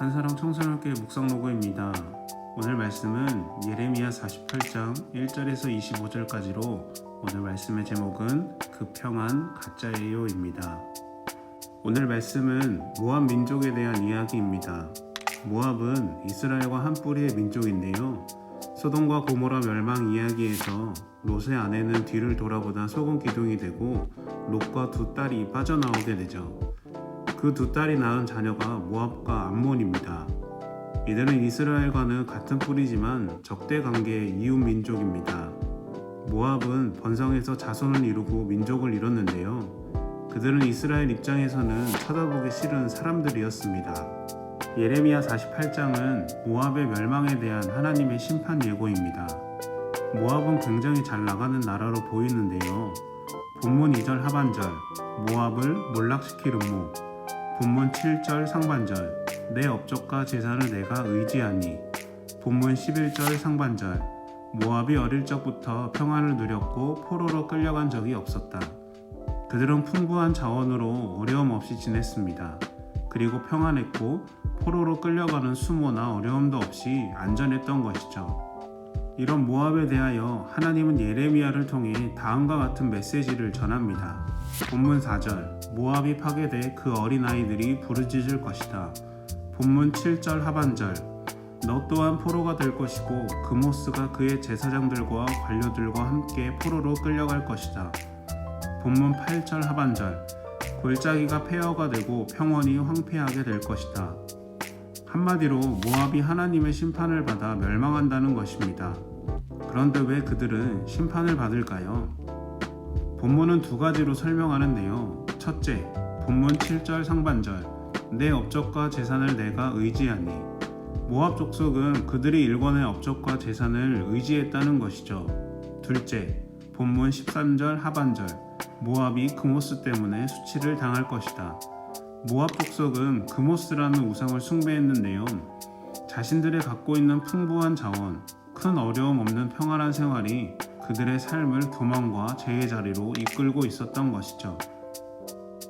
한사랑 청소년교회 묵상 로그입니다. 오늘 말씀은 예레미야 48장 1절에서 25절까지로 오늘 말씀의 제목은 그 평안 가짜예요입니다. 오늘 말씀은 모압 민족에 대한 이야기입니다. 모압은 이스라엘과 한 뿌리의 민족인데요. 소돔과 고모라 멸망 이야기에서 롯의 아내는 뒤를 돌아보다 소금 기둥이 되고 롯과 두 딸이 빠져나오게 되죠. 그 두 딸이 낳은 자녀가 모압과 암몬입니다. 이들은 이스라엘과는 같은 뿌리지만 적대 관계의 이웃 민족입니다. 모압은 번성에서 자손을 이루고 민족을 이뤘는데요. 그들은 이스라엘 입장에서는 쳐다보기 싫은 사람들이었습니다. 예레미야 48장은 모압의 멸망에 대한 하나님의 심판 예고입니다. 모압은 굉장히 잘 나가는 나라로 보이는데요. 본문 2절 하반절, 모압을 몰락시킬 음모, 본문 7절 상반절, 내 업적과 재산을 내가 의지하니, 본문 11절 상반절, 모압이 어릴 적부터 평안을 누렸고 포로로 끌려간 적이 없었다. 그들은 풍부한 자원으로 어려움 없이 지냈습니다. 그리고 평안했고 포로로 끌려가는 수모나 어려움도 없이 안전했던 것이죠. 이런 모압에 대하여 하나님은 예레미야를 통해 다음과 같은 메시지를 전합니다. 본문 4절 모압이 파괴돼 그 어린아이들이 부르짖을 것이다. 본문 7절 하반절 너 또한 포로가 될 것이고 그모스가 그의 제사장들과 관료들과 함께 포로로 끌려갈 것이다. 본문 8절 하반절 골짜기가 폐허가 되고 평원이 황폐하게 될 것이다. 한마디로 모압이 하나님의 심판을 받아 멸망한다는 것입니다. 그런데 왜 그들은 심판을 받을까요? 본문은 두 가지로 설명하는데요. 첫째, 본문 7절 상반절 내 업적과 재산을 내가 의지하니 모압 족속은 그들이 일권의 업적과 재산을 의지했다는 것이죠. 둘째, 본문 13절 하반절 모압이 그모스 때문에 수치를 당할 것이다. 모압 족속은 그모스라는 우상을 숭배했는데요. 자신들이 갖고 있는 풍부한 자원, 큰 어려움 없는 평안한 생활이 그들의 삶을 교만과 죄의 자리로 이끌고 있었던 것이죠.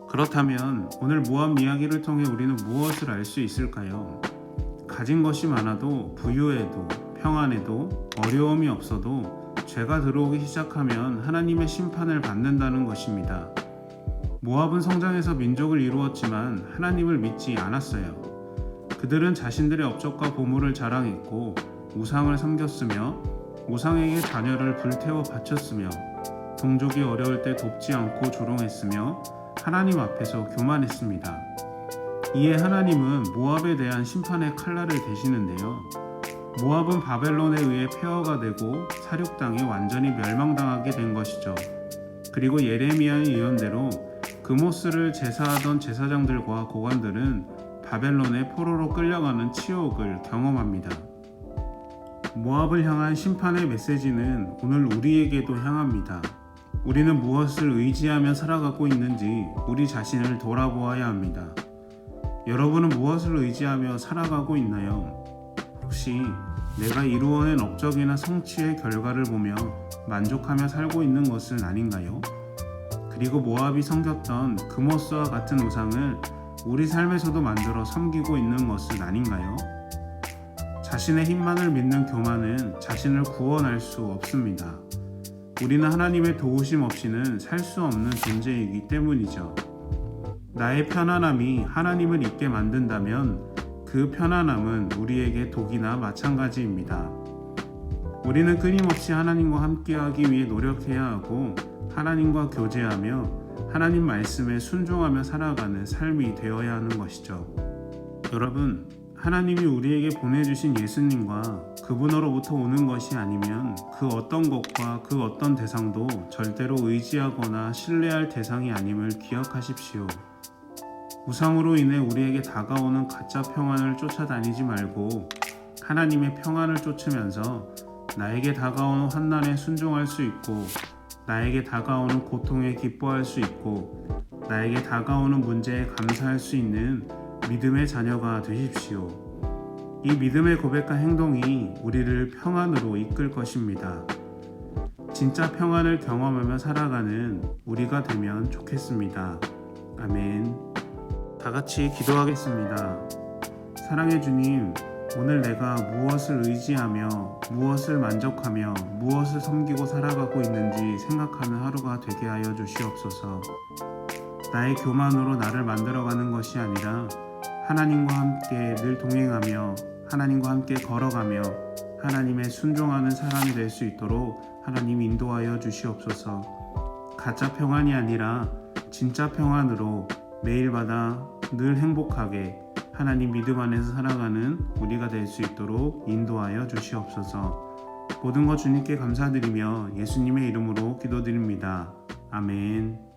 그렇다면 오늘 모압 이야기를 통해 우리는 무엇을 알 수 있을까요? 가진 것이 많아도 부유해도 평안해도 어려움이 없어도 죄가 들어오기 시작하면 하나님의 심판을 받는다는 것입니다. 모압은 성장해서 민족을 이루었지만 하나님을 믿지 않았어요. 그들은 자신들의 업적과 보물을 자랑했고 우상을 섬겼으며 우상에게 자녀를 불태워 바쳤으며 동족이 어려울 때 돕지 않고 조롱했으며 하나님 앞에서 교만했습니다. 이에 하나님은 모압에 대한 심판의 칼날을 대시는데요. 모압은 바벨론에 의해 폐허가 되고 사륙당해 완전히 멸망당하게 된 것이죠. 그리고 예레미야의 예언대로 그모스를 제사하던 제사장들과 고관들은 바벨론의 포로로 끌려가는 치욕을 경험합니다. 모압을 향한 심판의 메시지는 오늘 우리에게도 향합니다. 우리는 무엇을 의지하며 살아가고 있는지 우리 자신을 돌아보아야 합니다. 여러분은 무엇을 의지하며 살아가고 있나요? 혹시 내가 이루어낸 업적이나 성취의 결과를 보며 만족하며 살고 있는 것은 아닌가요? 그리고 모압이 섬겼던 그모스와 같은 우상을 우리 삶에서도 만들어 섬기고 있는 것은 아닌가요? 자신의 힘만을 믿는 교만은 자신을 구원할 수 없습니다. 우리는 하나님의 도우심 없이는 살 수 없는 존재이기 때문이죠. 나의 편안함이 하나님을 잊게 만든다면 그 편안함은 우리에게 독이나 마찬가지입니다. 우리는 끊임없이 하나님과 함께하기 위해 노력해야 하고 하나님과 교제하며 하나님 말씀에 순종하며 살아가는 삶이 되어야 하는 것이죠. 여러분, 하나님이 우리에게 보내주신 예수님과 그분으로부터 오는 것이 아니면 그 어떤 것과 그 어떤 대상도 절대로 의지하거나 신뢰할 대상이 아님을 기억하십시오. 우상으로 인해 우리에게 다가오는 가짜 평안을 쫓아다니지 말고 하나님의 평안을 쫓으면서 나에게 다가오는 환난에 순종할 수 있고 나에게 다가오는 고통에 기뻐할 수 있고 나에게 다가오는 문제에 감사할 수 있는 믿음의 자녀가 되십시오. 이 믿음의 고백과 행동이 우리를 평안으로 이끌 것입니다. 진짜 평안을 경험하며 살아가는 우리가 되면 좋겠습니다. 아멘. 다 같이 기도하겠습니다. 사랑해 주님, 오늘 내가 무엇을 의지하며 무엇을 만족하며 무엇을 섬기고 살아가고 있는지 생각하는 하루가 되게 하여 주시옵소서. 나의 교만으로 나를 만들어가는 것이 아니라 하나님과 함께 늘 동행하며 하나님과 함께 걸어가며 하나님의 순종하는 사람이 될 수 있도록 하나님 인도하여 주시옵소서. 가짜 평안이 아니라 진짜 평안으로 매일마다 늘 행복하게 하나님 믿음 안에서 살아가는 우리가 될 수 있도록 인도하여 주시옵소서. 모든 것 주님께 감사드리며 예수님의 이름으로 기도드립니다. 아멘.